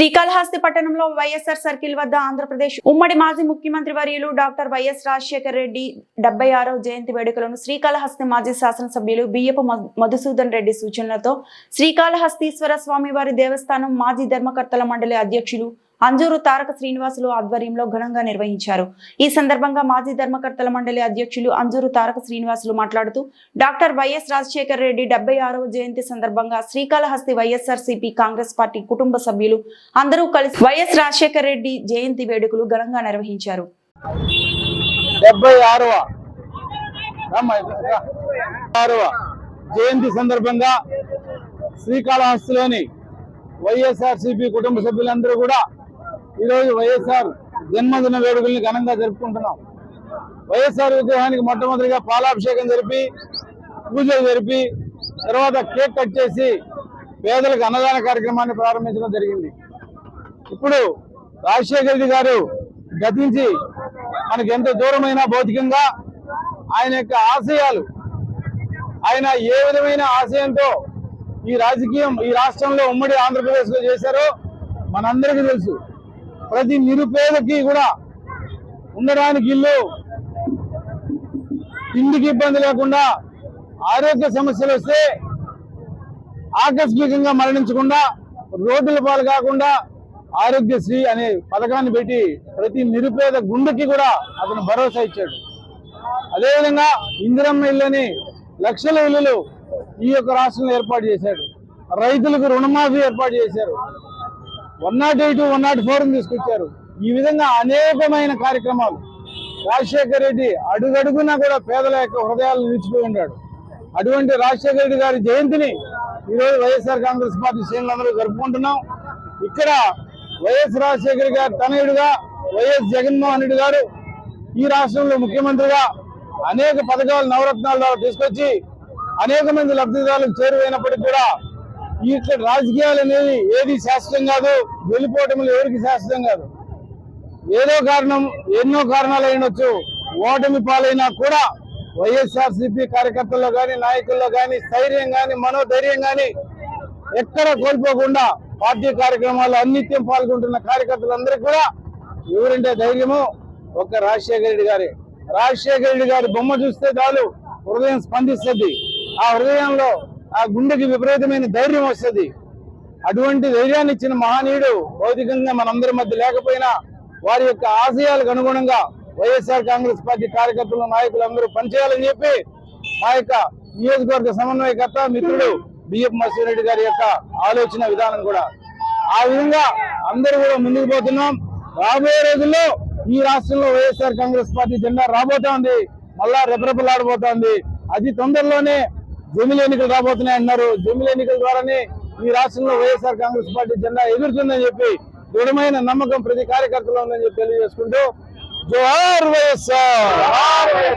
శ్రీకాళహస్తి పట్టణంలో వైఎస్ఆర్ సర్కిల్ వద్ద ఆంధ్రప్రదేశ్ ఉమ్మడి మాజీ ముఖ్యమంత్రి వర్యులు డాక్టర్ వైఎస్ రాజశేఖర రెడ్డి డెబ్బై ఆరవ జయంతి వేడుకలను శ్రీకాళహస్తి మాజీ శాసనసభ్యులు బియ్యపు మధుసూదన్ రెడ్డి సూచనలతో శ్రీకాళహస్తీశ్వర స్వామివారి దేవస్థానం మాజీ ధర్మకర్తల మండలి అధ్యక్షులు అంజూరు తారక శ్రీనివాసులు ఆధ్వర్యంలో ఘనంగా నిర్వహించారు. ఈ సందర్భంగా మాజీ ధర్మకర్తల మండలి అధ్యక్షులు అంజూరు తారక శ్రీనివాసులు మాట్లాడుతూ డాక్టర్ వైఎస్ రాజశేఖర రెడ్డి డెబ్బై ఆరవ జయంతి సందర్భంగా శ్రీకాళహస్తి వైఎస్ఆర్ కాంగ్రెస్ పార్టీ కుటుంబ సభ్యులు అందరూ కలిసి వైఎస్ రాజశేఖర రెడ్డి జయంతి వేడుకలు ఘనంగా నిర్వహించారు. జయంతి సందర్భంగా శ్రీకాళహస్తిలోని వైఎస్ఆర్సీపీ కుటుంబ సభ్యులందరూ కూడా ఈరోజు వైఎస్ఆర్ జన్మదిన వేడుకల్ని ఘనంగా జరుపుకుంటున్నాం. వైఎస్ఆర్ విగ్రహానికి మొట్టమొదటిగా పాలాభిషేకం జరిపి పూజలు జరిపి తర్వాత కేక్ కట్ చేసి పేదలకు అన్నదాన కార్యక్రమాన్ని ప్రారంభించడం జరిగింది. ఇప్పుడు రాజశేఖర రెడ్డి గారు గతించి మనకి ఎంత దూరమైనా భౌతికంగా ఆయన యొక్క ఆశయాలు ఆయన ఏ విధమైన ఆశయంతో ఈ రాజకీయం ఈ రాష్ట్రంలో ఉమ్మడి ఆంధ్రప్రదేశ్లో చేశారో మనందరికీ తెలుసు. ప్రతి నిరుపేదకి కూడా ఉండడానికి ఇల్లు తిండికి ఇబ్బంది లేకుండా ఆరోగ్య సమస్యలు వస్తే ఆకస్మికంగా మరణించకుండా రోడ్డుల పాలు కాకుండా ఆరోగ్యశ్రీ అనే పథకాన్ని పెట్టి ప్రతి నిరుపేద గుండెకి కూడా అతను భరోసా ఇచ్చాడు. అదేవిధంగా ఇందిరమ్మ ఇల్లుని లక్షల ఇల్లులు ఈ యొక్క రాష్ట్రంలో ఏర్పాటు చేశాడు. రైతులకు రుణమాఫీ ఏర్పాటు చేశారు. One nought eight one nought four తీసుకొచ్చారు. ఈ విధంగా అనేకమైన కార్యక్రమాలు. రాజశేఖర రెడ్డి అడుగడుగునా కూడా పేదల యొక్క హృదయాలను నిలిచిపోయి ఉన్నాడు. అటువంటి రాజశేఖర రెడ్డి గారి జయంతిని ఈరోజు వైఎస్ఆర్ కాంగ్రెస్ పార్టీ శ్రేణులందరూ జరుపుకుంటున్నాం. ఇక్కడ వైఎస్ రాజశేఖర గారి తనయుడుగా వైఎస్ జగన్మోహన్ రెడ్డి గారు ఈ రాష్ట్రంలో ముఖ్యమంత్రిగా అనేక పథకాలు నవరత్నాల ద్వారా తీసుకొచ్చి అనేక మంది లబ్ధిదారులకు చేరువైనప్పటికీ కూడా ఈ రాజకీయాలు అనేది ఏది శాశ్వతం కాదు వెళ్ళిపోవటంలో ఎవరికి శాశ్వతం కాదు. ఏదో కారణం ఎన్నో కారణాలు అయినొచ్చు ఓటమి పాలైనా కూడా వైఎస్ఆర్సీపీ కార్యకర్తల్లో కానీ నాయకుల్లో కానీ స్థైర్యం కానీ మనోధైర్యం కానీ ఎక్కడ కోల్పోకుండా పార్టీ కార్యక్రమాల్లో అన్నిత్యం పాల్గొంటున్న కార్యకర్తలందరికీ కూడా ఎవరంటే ధైర్యము ఒక్క రాజశేఖర రెడ్డి గారి. రాజశేఖర రెడ్డి గారి బొమ్మ చూస్తే చాలు హృదయం స్పందిస్తుంది. ఆ హృదయంలో ఆ గుండెకి విపరీతమైన ధైర్యం వస్తుంది. అటువంటి ధైర్యాన్ని ఇచ్చిన మహనీయుడు భౌతికంగా మనందరి మధ్య లేకపోయినా వారి యొక్క ఆశయాలకు అనుగుణంగా వైఎస్ఆర్ కాంగ్రెస్ పార్టీ కార్యకర్తలు నాయకులు అందరూ పనిచేయాలని చెప్పి మా యొక్క నియోజకవర్గ సమన్వయకర్త మిత్రుడు బిఎఫ్ మసూరెడ్డి గారి యొక్క ఆలోచన విధానం కూడా. ఆ విధంగా అందరూ కూడా ముందుకు పోతున్నాం. రాబోయే రోజుల్లో ఈ రాష్ట్రంలో వైఎస్ఆర్ కాంగ్రెస్ పార్టీ జెండా రాబోతోంది. మళ్ళా రెపరెపలాడబోతోంది. అది తొందరలోనే జమిలీ ఎన్నికలు రాబోతున్నాయి అన్నారు. జమిలీ ఎన్నికల ద్వారానే ఈ రాష్ట్రంలో వైఎస్ఆర్ కాంగ్రెస్ పార్టీ జెండా ఎగురుతుందని చెప్పి దృఢమైన నమ్మకం ప్రతి కార్యకర్తలో ఉందని చెప్పి తెలియజేసుకుంటూ జోహార్ వైఎస్ఆర్!